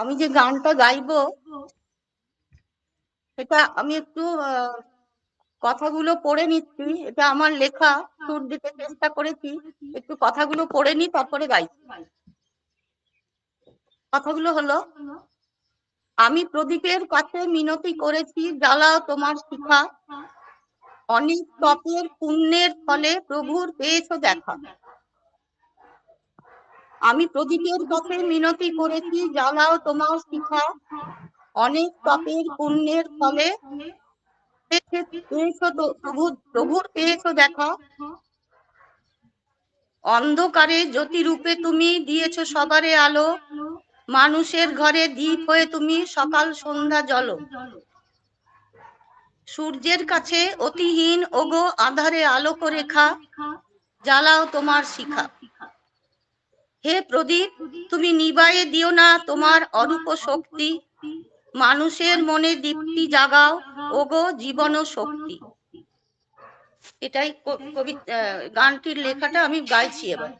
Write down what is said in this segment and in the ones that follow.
আমি যে গানটা গাইবো এটা আমি একটু কথাগুলো পড়ে নিচ্ছি। এটা আমার লেখা সুর দিতে চেষ্টা করেছি। একটু কথাগুলো পড়ে নি তারপরে গাইছি কথাগুলো হলো আমি প্রদীপের কাছে মিনতি করেছি জ্বালা তোমার শিখা। অনেক তপের পুণ্যের ফলে প্রভুর পেয়েছ দেখা। আমি প্রদীপের কাছে মিনতি করেছি জ্বালাও তোমার শিখা অনেক তপের পুণ্যের ফলে প্রভুর পেয়েছ দেখা। অন্ধকারে জ্যোতি রূপে তুমি দিয়েছ সবারে আলো। মানুষের ঘরে দ্বীপ হয়ে তুমি সকাল সন্ধ্যা জলো। সূর্যের কাছে অতিহীন, ওগো, আধারে আলোক রেখা জ্বালাও তোমার শিখা হে প্রদীপ, তুমি নিবায়ে দিও না তোমার অরূপ শক্তি। মানুষের মনে দীপ্তি জাগাও, ওগো জীবন শক্তি। এটাই কবি গানটির লেখাটা আমি গাইছি এবার।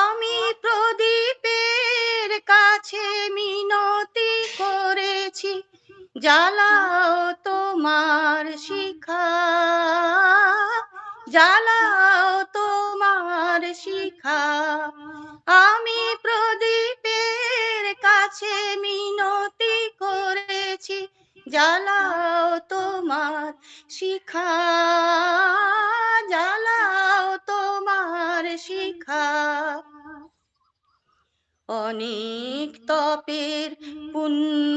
আমি প্রদীপের কাছে মিনতি করেছি, জ্বালাও শিখা। আমি প্রদীপের কাছে মিনতি করেছি, জ্বালাও তোমার শিখা, জ্বালাও তোমার শিখা। অনেক তপের পুণ্যের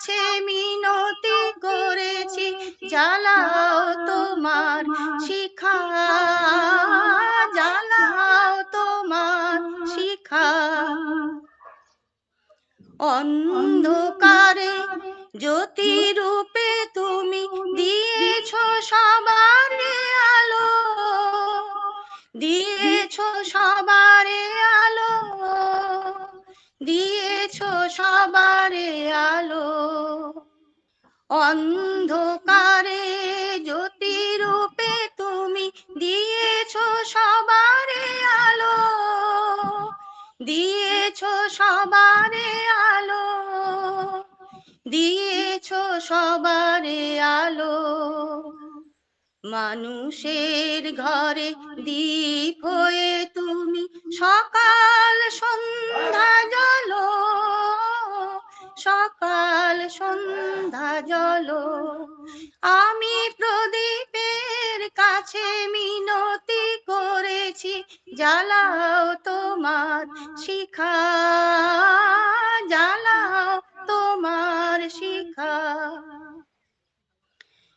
কাছে মিনতি করেছি জ্বালাও তোমার শিখা জ্বালাও তোমার শিখা। অন্ধকারে জ্যোতি রূপে তুমি দিয়েছ সবারে আলো, দিয়েছ সবারে সবারে আলো, অন্ধকারে জ্যোতি রূপে তুমি দিয়েছ সবারে আলো, দিয়েছ সবারে আলো, দিয়েছ সবারে আলো। মানুষের ঘরে দীপ হয়ে তুমি সকাল সন্ধ্যা সকাল, সন্ধ্যা, জলো। আমি প্রদীপের কাছে মিনতি করেছি, জ্বালাও তোমার শিখা, জ্বালাও তোমার শিখা।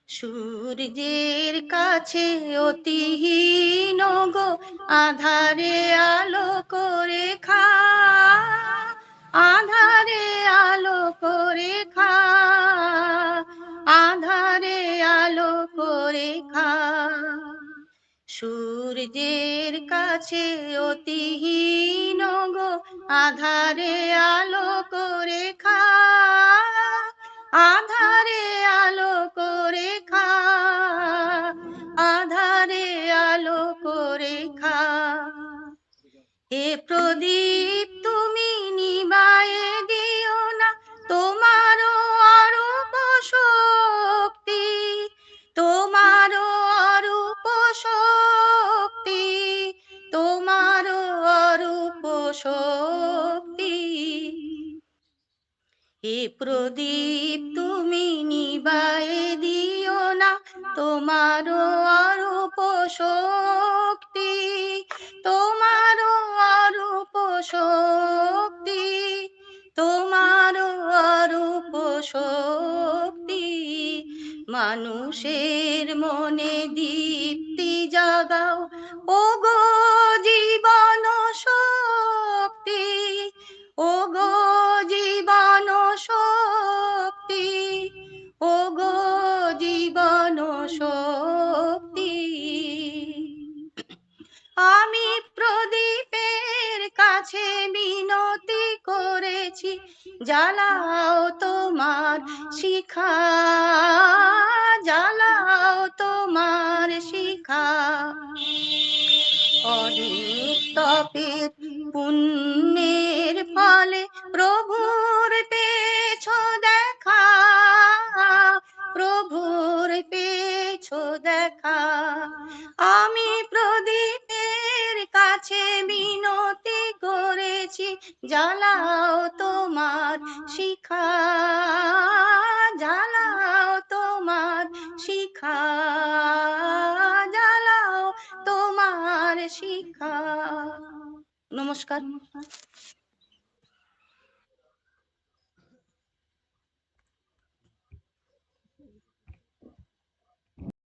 সূর্যের কাছে অতিহীন গো, আধারে আলো করে খা। সূর্যের কাছে অতিহীন গো, আধারে আলো করে খা আধারে আলো করে খা আধারে আলো করে খা এ প্রদীপ শক্তি হে প্রদীপ তুমি নিবায়ে দিও না তোমারও অরূপ শক্তি তোমারও অরূপ শক্তি তোমারও অরূপ শক্তি। মানুষের মনে দীপ্তি জাগাও ও গো জীবন পেয়েছি জ্বালাও তোমার শিখা, জ্বালাও তোমার শিখা। অনেক তপের পুণ্যের ফলে প্রভুর পেছ দেখা, প্রভুর পেছ দেখা। আমি প্রদীপের কাছে বিনতি করেছি জ্বালাও তোমার শিখা জ্বালাও তোমার শিখা জ্বালাও তোমার শিখা। নমস্কার।